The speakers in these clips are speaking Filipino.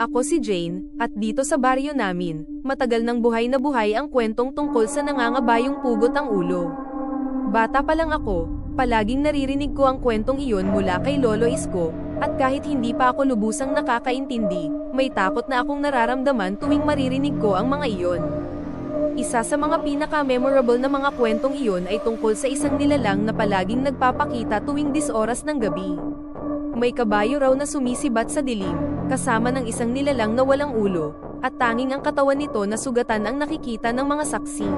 Ako si Jane, at dito sa baryo namin, matagal ng buhay na buhay ang kwentong tungkol sa nangangabayong pugot ang ulo. Bata pa lang ako, palaging naririnig ko ang kwentong iyon mula kay Lolo Isko, at kahit hindi pa ako lubusang nakakaintindi, may takot na akong nararamdaman tuwing maririnig ko ang mga iyon. Isa sa mga pinaka-memorable na mga kwentong iyon ay tungkol sa isang nilalang na palaging nagpapakita tuwing 10 oras ng gabi. May kabayo raw na sumisibat sa dilim, kasama ng isang nilalang na walang ulo, at tanging ang katawan nito na sugatan ang nakikita ng mga saksi.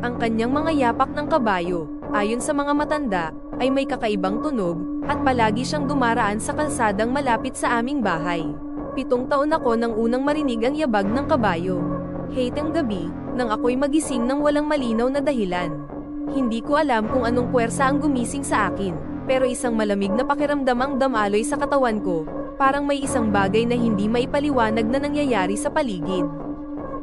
Ang kanyang mga yapak ng kabayo, ayon sa mga matanda, ay may kakaibang tunog, at palagi siyang dumaraan sa kalsadang malapit sa aming bahay. Pitong taon ako nang unang marinig ang yabag ng kabayo. Hateng gabi, nang ako'y magising ng walang malinaw na dahilan. Hindi ko alam kung anong puwersa ang gumising sa akin, pero isang malamig na pakiramdam ang damaloy sa katawan ko, parang may isang bagay na hindi maipaliwanag na nangyayari sa paligid.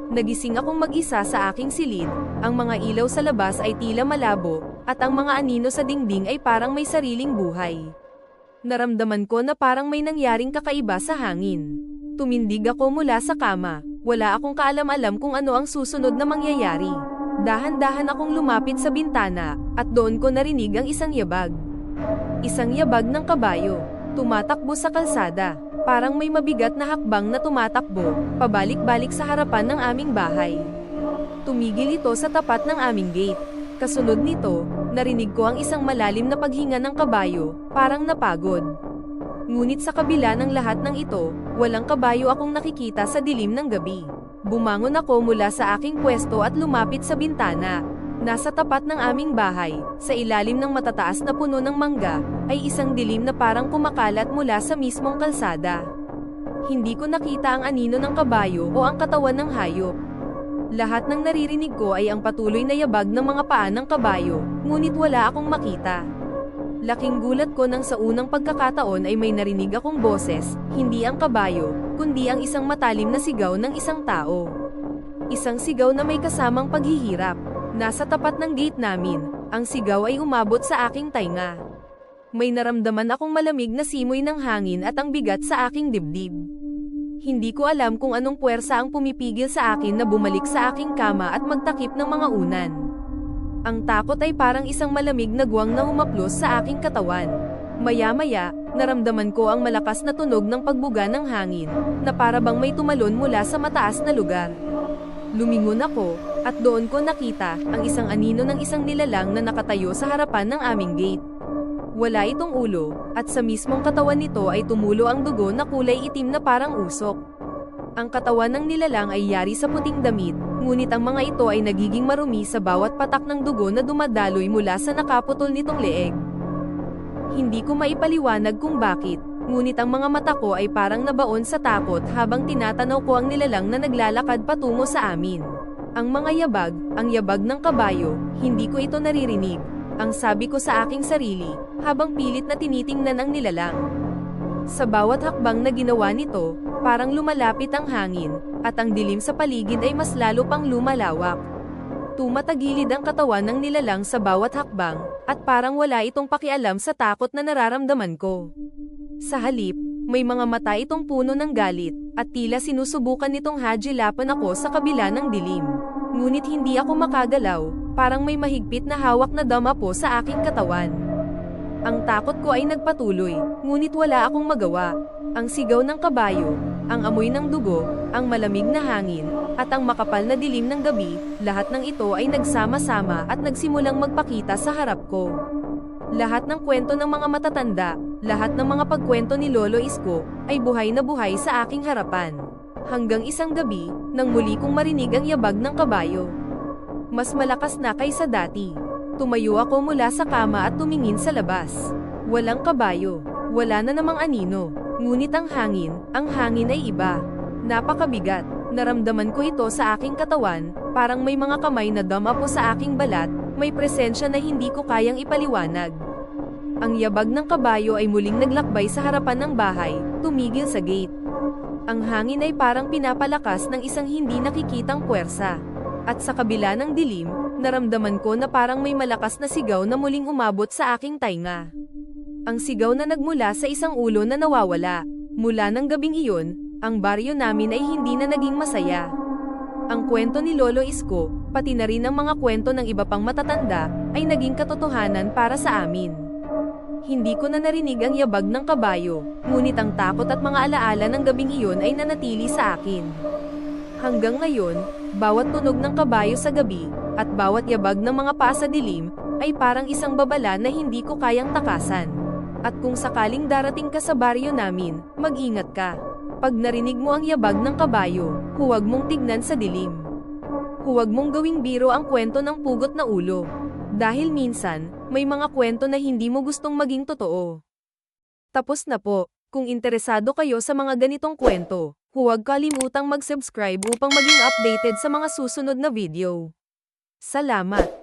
Nagising akong mag-isa sa aking silid, ang mga ilaw sa labas ay tila malabo, at ang mga anino sa dingding ay parang may sariling buhay. Naramdaman ko na parang may nangyaring kakaiba sa hangin. Tumindig ako mula sa kama, wala akong kaalam-alam kung ano ang susunod na mangyayari. Dahan-dahan akong lumapit sa bintana, at doon ko narinig ang isang yabag. Isang yabag ng kabayo, tumatakbo sa kalsada, parang may mabigat na hakbang na tumatakbo, pabalik-balik sa harapan ng aming bahay. Tumigil ito sa tapat ng aming gate. Kasunod nito, narinig ko ang isang malalim na paghinga ng kabayo, parang napagod. Ngunit sa kabila ng lahat ng ito, walang kabayo akong nakikita sa dilim ng gabi. Bumangon ako mula sa aking pwesto at lumapit sa bintana. Nasa tapat ng aming bahay, sa ilalim ng matataas na puno ng mangga, ay isang dilim na parang kumakalat mula sa mismong kalsada. Hindi ko nakita ang anino ng kabayo o ang katawan ng hayop. Lahat ng naririnig ko ay ang patuloy na yabag ng mga paa ng kabayo, ngunit wala akong makita. Laking gulat ko nang sa unang pagkakataon ay may narinig akong boses, hindi ang kabayo, kundi ang isang matalim na sigaw ng isang tao. Isang sigaw na may kasamang paghihirap. Nasa tapat ng gate namin, ang sigaw ay umabot sa aking tainga. May naramdaman akong malamig na simoy ng hangin at ang bigat sa aking dibdib. Hindi ko alam kung anong puwersa ang pumipigil sa akin na bumalik sa aking kama at magtakip ng mga unan. Ang takot ay parang isang malamig na guwang na humaplos sa aking katawan. Maya-maya, naramdaman ko ang malakas na tunog ng pagbuga ng hangin, na para bang may tumalon mula sa mataas na lugar. Lumingon ako, at doon ko nakita ang isang anino ng isang nilalang na nakatayo sa harapan ng aming gate. Wala itong ulo, at sa mismong katawan nito ay tumulo ang dugo na kulay itim na parang usok. Ang katawan ng nilalang ay yari sa puting damit, ngunit ang mga ito ay nagiging marumi sa bawat patak ng dugo na dumadaloy mula sa nakaputol nitong leeg. Hindi ko maipaliwanag kung bakit, ngunit ang mga mata ko ay parang nabaon sa takot habang tinatanaw ko ang nilalang na naglalakad patungo sa amin. Ang mga yabag, ang yabag ng kabayo, hindi ko ito naririnig, ang sabi ko sa aking sarili, habang pilit na tinitingnan ang nilalang. Sa bawat hakbang na ginawa nito, parang lumalapit ang hangin, at ang dilim sa paligid ay mas lalo pang lumalawak. Tumatagilid ang katawan ng nilalang sa bawat hakbang, at parang wala itong pakialam sa takot na nararamdaman ko. Sa halip, may mga mata itong puno ng galit, at tila sinusubukan nitong hajilapan ako sa kabila ng dilim. Ngunit hindi ako makagalaw, parang may mahigpit na hawak na dama po sa aking katawan. Ang takot ko ay nagpatuloy, ngunit wala akong magawa. Ang sigaw ng kabayo, ang amoy ng dugo, ang malamig na hangin, at ang makapal na dilim ng gabi, lahat ng ito ay nagsama-sama at nagsimulang magpakita sa harap ko. Lahat ng kwento ng mga matatanda, lahat ng mga pagkwento ni Lolo Isko, ay buhay na buhay sa aking harapan. Hanggang isang gabi, nang muli kong marinig ang yabag ng kabayo. Mas malakas na kaysa dati. Tumayo ako mula sa kama at tumingin sa labas. Walang kabayo, wala na namang anino, ngunit ang hangin, ang hangin ay iba. Napakabigat, naramdaman ko ito sa aking katawan, parang may mga kamay na dama po sa aking balat, may presensya na hindi ko kayang ipaliwanag. Ang yabag ng kabayo ay muling naglakbay sa harapan ng bahay, tumigil sa gate. Ang hangin ay parang pinapalakas ng isang hindi nakikitang puwersa. At sa kabila ng dilim, naramdaman ko na parang may malakas na sigaw na muling umabot sa aking tainga. Ang sigaw na nagmula sa isang ulo na nawawala. Mula ng gabing iyon, ang baryo namin ay hindi na naging masaya. Ang kwento ni Lolo Isko, pati na rin ang mga kwento ng iba pang matatanda, ay naging katotohanan para sa amin. Hindi ko na narinig ang yabag ng kabayo, ngunit ang takot at mga alaala ng gabing iyon ay nanatili sa akin. Hanggang ngayon, bawat tunog ng kabayo sa gabi, at bawat yabag ng mga paa sa dilim, ay parang isang babala na hindi ko kayang takasan. At kung sakaling darating ka sa baryo namin, mag-ingat ka. Pag narinig mo ang yabag ng kabayo, huwag mong tignan sa dilim. Huwag mong gawing biro ang kwento ng pugot na ulo. Dahil minsan, may mga kwento na hindi mo gustong maging totoo. Tapos na po, kung interesado kayo sa mga ganitong kwento, huwag kalimutang mag-subscribe upang maging updated sa mga susunod na video. Salamat!